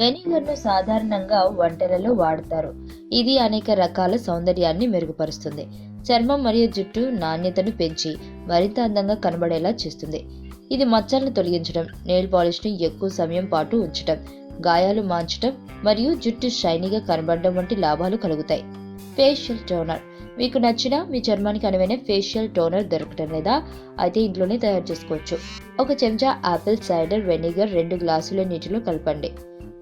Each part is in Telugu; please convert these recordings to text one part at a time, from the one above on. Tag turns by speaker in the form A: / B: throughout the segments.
A: వెనిగర్ను సాధారణంగా వంటలలో వాడతారు. ఇది అనేక రకాల సౌందర్యాన్ని మెరుగుపరుస్తుంది. చర్మం మరియు జుట్టు నాణ్యతను పెంచి మరింత అందంగా కనబడేలా చేస్తుంది. ఇది మచ్చలను తొలగించడం నెయిల్ పాలిష్ను ఎక్కువ సమయం పాటు ఉంచడం గాయాలు మాంచడం మరియు జుట్టు షైనీగా కనబడడం వంటి లాభాలు కలుగుతాయి. ఫేషియల్ టోనర్ మీకు నచ్చిన మీ చర్మానికి అనువైన ఫేషియల్ టోనర్ దొరకటం లేదా అయితే ఇంట్లోనే తయారు చేసుకోవచ్చు. ఒక చెంచా ఆపిల్ సైడర్ వెనిగర్ రెండు గ్లాసుల నీటిలో కలపండి.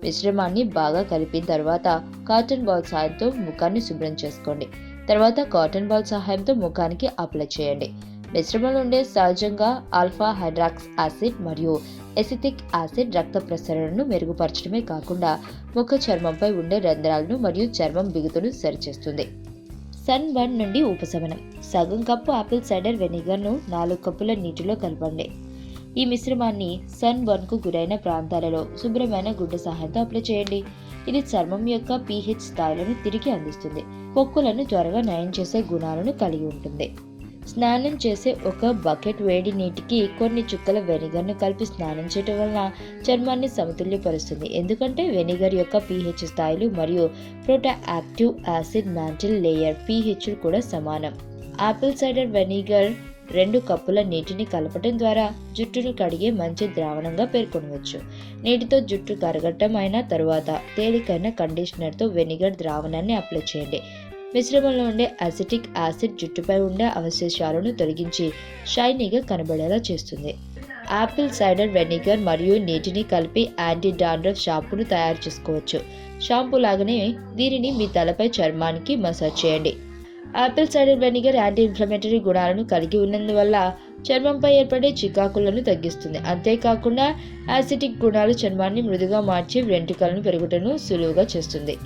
A: మిశ్రమాన్ని బాగా కలిపిన తర్వాత కాటన్ బాల్ సహాయంతో ముఖాన్ని శుభ్రం చేసుకోండి. తర్వాత కాటన్ బాల్ సహాయంతో ముఖానికి అప్లై చేయండి. మిశ్రమంలో ఉండే సహజంగా ఆల్ఫా హైడ్రాక్స్ యాసిడ్ మరియు ఎసిటిక్ యాసిడ్ రక్త ప్రసరణను మెరుగుపరచడమే కాకుండా ముఖ చర్మంపై ఉండే రంధ్రాలను మరియు చర్మం బిగుతును సరిచేస్తుంది. సన్ బర్న్ నుండి ఉపశమనం. సగం కప్పు ఆపిల్ సైడర్ వెనిగర్ను నాలుగు కప్పుల నీటిలో కలపండి. ఈ మిశ్రమాన్ని సన్ బర్న్కు గురైన ప్రాంతాలలో శుభ్రమైన గుడ్డ సహాయంతో అప్లై చేయండి. ఇది చర్మం యొక్క పీహెచ్ స్థాయిలను తిరిగి అందిస్తుంది. పొక్కులను త్వరగా నయం చేసే గుణాలను కలిగి ఉంటుంది. స్నానం చేసే ఒక బకెట్ వేడి నీటికి కొన్ని చుక్కల వెనిగర్ను కలిపి స్నానం చేయటం వలన చర్మాన్ని సమతుల్యపరుస్తుంది. ఎందుకంటే వెనిగర్ యొక్క పీహెచ్ స్థాయిలు మరియు protective acid mantle layer pH కూడా సమానం. ఆపిల్ సైడర్ వెనిగర్ రెండు కప్పుల నీటిని కలపటం ద్వారా జుట్టును కడిగే మంచి ద్రావణంగా పేర్కొనవచ్చు. నీటితో జుట్టు కరగటం అయిన తరువాత తేలికైన కండిషనర్తో వెనిగర్ ద్రావణాన్ని అప్లై చేయండి. మిశ్రమంలో ఉండే అసిటిక్ యాసిడ్ జుట్టుపై ఉండే అవశేషాలను తొలగించి షైనీగా కనబడేలా చేస్తుంది. యాపిల్ సైడర్ వెనిగర్ మరియు నీటిని కలిపి యాంటీ డాండ్రఫ్ షాంపూను తయారు చేసుకోవచ్చు. షాంపూ లాగానే దీనిని మీ తలపై చర్మానికి మసాజ్ చేయండి. Apple cider vinegar anti inflammatory గుణాలను కలిగి ఉన్నందువల్ల చర్మంపై ఏర్పడే చికాకులను తగ్గిస్తుంది. అంతేకాకుండా యాసిటిక్ గుణాలు చర్మాన్ని మృదుగా మార్చి వెంట్రుకలను పెరుగుటను సులువుగా చేస్తుంది.